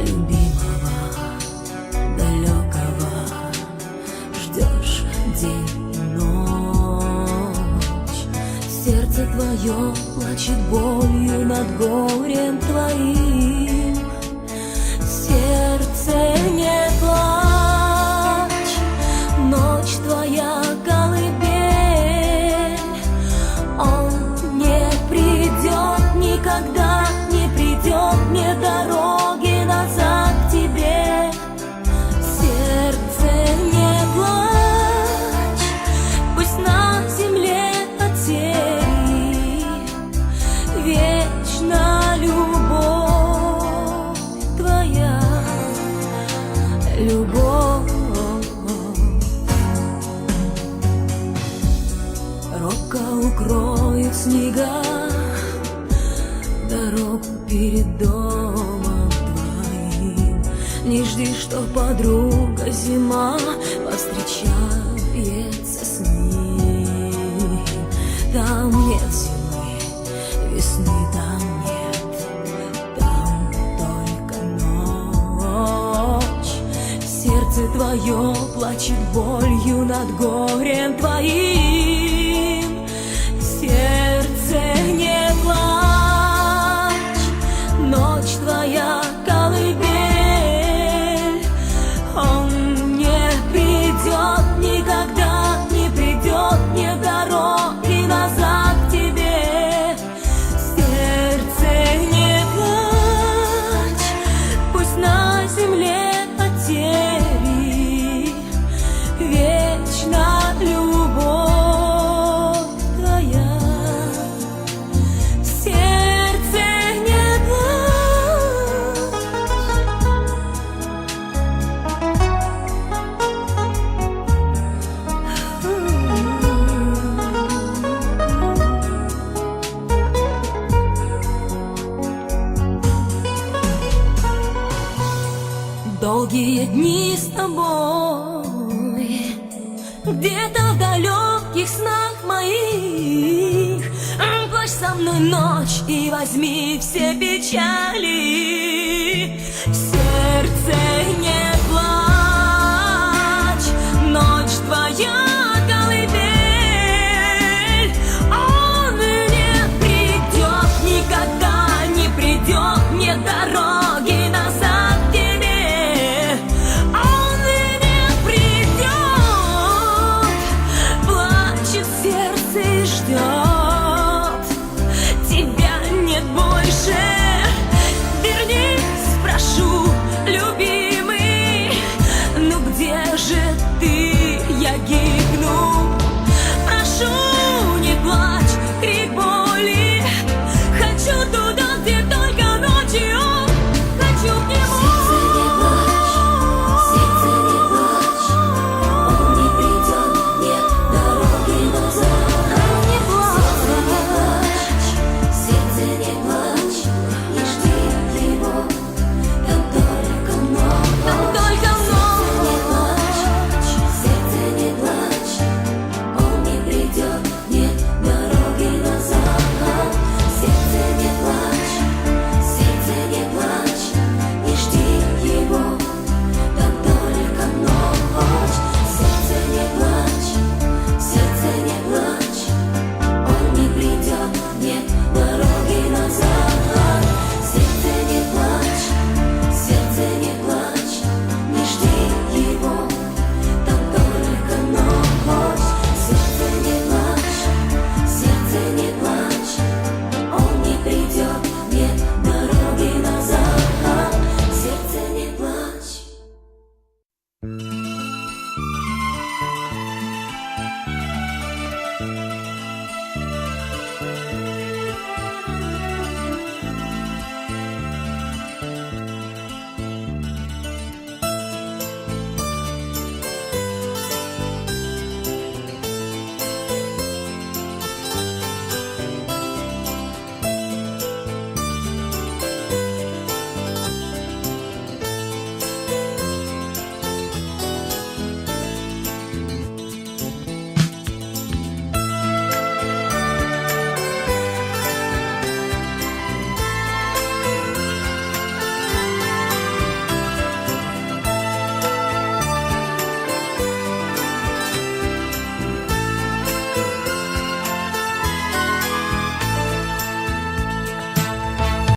Любимого, далекого Ждешь день и ночь. Сердце твое плачет болью над горем твоим. Сердце не плачет. укроет снега дорог перед домом твоим. Не жди, что подруга зима Повстречается с ним. Там нет зимы, весны там нет Там только ночь. Сердце твое плачет болью над горем твоим. никогда не придет мне дороги назад к тебе. Сердце не плачь, пусть на земле долгие дни с тобой. Где-то в далеких снах моих. Плачь со мной ночь и возьми все печали. гибну